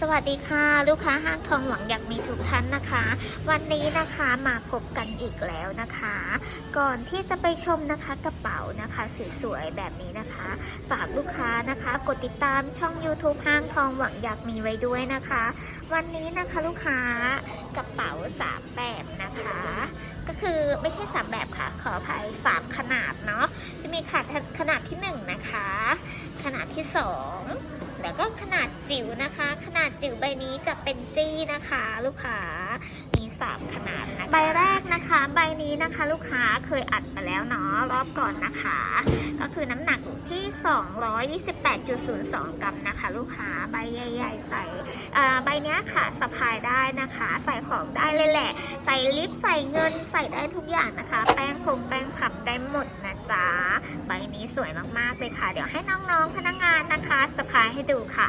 สวัสดีค่ะ ลูกค้าห้างทองหวังอยากมีทุกท่านนะคะ วันนี้นะคะมาพบกันอีกแล้วนะคะ ก่อนที่จะไปชมนะคะกระเป๋านะคะสวยๆแบบนี้นะคะ ฝากลูกค้านะคะกดติดตามช่อง YouTube ห้างทองหวังอยากมีไว้ด้วยนะคะ วันนี้นะคะลูกค้ากระเป๋าสามแบบนะคะ ก็คือไม่ใช่สามแบบค่ะขออภัยสามขนาดเนาะจะมีขนาดขนาดที่หนึ่งนะคะ ขนาดที่สอง แล้วก็ขนาดจิ๋วนะคะ ขนาดจิ๋วใบนี้จะเป็นจี้นะคะ ลูกค้ามีสามขนาดนะคะใบแรกนะคะ ใบนี้นะคะ ลูกค้าเคยอัดมาแล้วเนาะรอบก่อนนะคะ ก็คือน้ำหนักอยู่ที่ 228.02 กรัมนะคะ ลูกค้าใบใหญ่ๆใส่อ่ใบเนี้ยค่ะสะพายได้นะคะ ใส่ของได้เลยแหละ ใส่ลิปใส่เงินใส่ได้ทุกอย่างนะคะ แป้งพงแป้งพับได้หมดนะ จ๊ะใบนี้สวยมากๆเลยค่ะ เดี๋ยวให้น้องๆพนักงานนะคะสะพายให้ดูค่ะ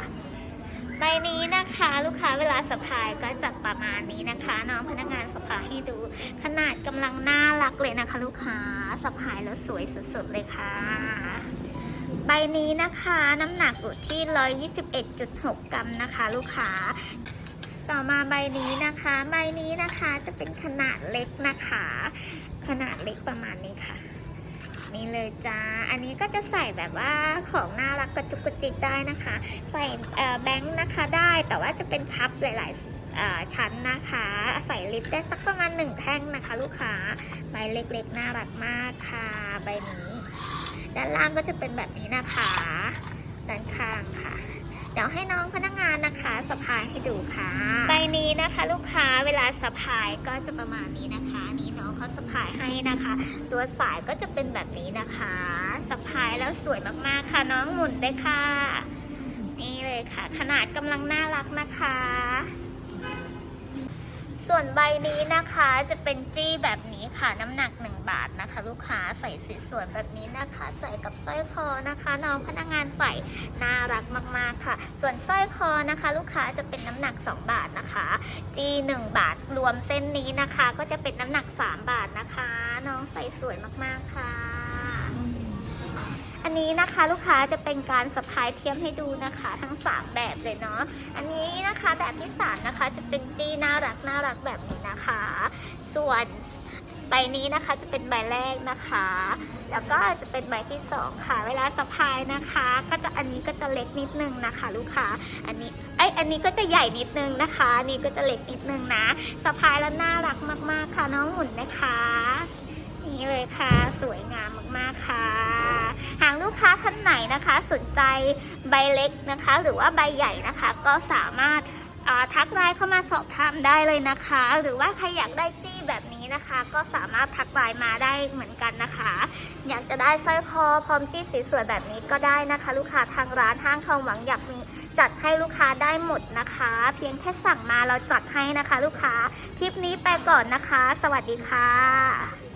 ใบนี้นะคะลูกค้าเวลาสะพายก็จะประมาณนี้นะคะ น้องพนักงานสะพายให้ดู ขนาดกำลังน่ารักเลยนะคะ ลูกค้าสะพายแล้วสวยสุดๆเลยค่ะ ใบนี้นะคะน้ำหนักอยู่ที่ 121.6 กรัมนะคะ ลูกค้า ต่อมาใบนี้นะคะ ใบนี้นะคะจะเป็นขนาดเล็กนะคะ ขนาดเล็กประมาณ นี้เลยจ้า อันนี้ก็จะใส่แบบว่าของน่ารักกระจุกกระจิกได้นะคะ ใส่แบงค์นะคะได้ แต่ว่าจะเป็นพับหลายๆชั้นนะคะ ใส่ลิปได้สักประมาณหนึ่งแท่งนะคะ ลูกค้า ใบเล็กๆน่ารักมากค่ะใบนี้ ด้านล่างก็จะเป็นแบบนี้นะคะ ด้านข้างค่ะเดี๋ยวให้น้องพนักงานนะคะสะพายให้ดูค่ะ ใบนี้นะคะ ลูกค้าเวลาสะพายก็จะประมาณนี้นะคะนี่น้ เขาสะพายให้นะคะ ตัวสายก็จะเป็นแบบนี้นะคะสะพายแล้วสวยมากๆค่ะน้องหมุนได้ค่ะ นี่เลยค่ะ ขนาดกำลังน่ารักนะคะ ส่วนใบนี้นะคะจะเป็นจี้แบบนี้ค่ะน้ำหนัก 1 บาทนะคะ ลูกค้าใส่สวยแบบนี้นะคะ ใส่กับสร้อยคอนะคะ น้องพนักงานใส่น่ารักมากๆค่ะ ส่วนสร้อยคอนะคะ ลูกค้าจะเป็นน้ำหนัก 2 บาทนะคะ จี้ 1 บาทรวมเส้นนี้นะคะ ก็จะเป็นน้ำหนัก 3 บาทนะคะ น้องใส่สวยมากๆค่ะ อันนี้นะคะลูกค้าจะเป็นการสะพายเทียมให้ดูนะคะ ทั้ง 3 แบบเลยเนาะอันนี้นะคะแบบที่สามนะคะจะเป็นจี้น่ารักน่ารักแบบนี้นะคะ ส่วนใบนี้นะคะจะเป็นใบแรกนะคะ แล้วก็จะเป็นใบที่สองค่ะ เวลาสะพายนะคะ ก็จะอันนี้ก็จะเล็กนิดนึงนะคะ ลูกค้า อันนี้ไออันนี้ก็จะใหญ่นิดนึงนะคะอันนี้ก็จะเล็กนิดนึงนะ สะพายแล้วน่ารักมากๆค่ะน้องหมุนนะคะ นี่เลยค่ะ ท่านไหนนะคะ สนใจใบเล็กนะคะ หรือว่าใบใหญ่นะคะ ก็สามารถทักไลน์เข้ามาสอบถามได้เลยนะคะ หรือว่าใครอยากได้จี้แบบนี้นะคะ ก็สามารถทักไลน์มาได้เหมือนกันนะคะ อยากจะได้สร้อยคอพร้อมจี้สีสวยแบบนี้ก็ได้นะคะ ลูกค้าทางร้านห้างทองหวังอยากมีจัดให้ลูกค้าได้หมดนะคะ เพียงแค่สั่งมาเราจัดให้นะคะ ลูกค้าคลิปนี้ไปก่อนนะคะ สวัสดีค่ะ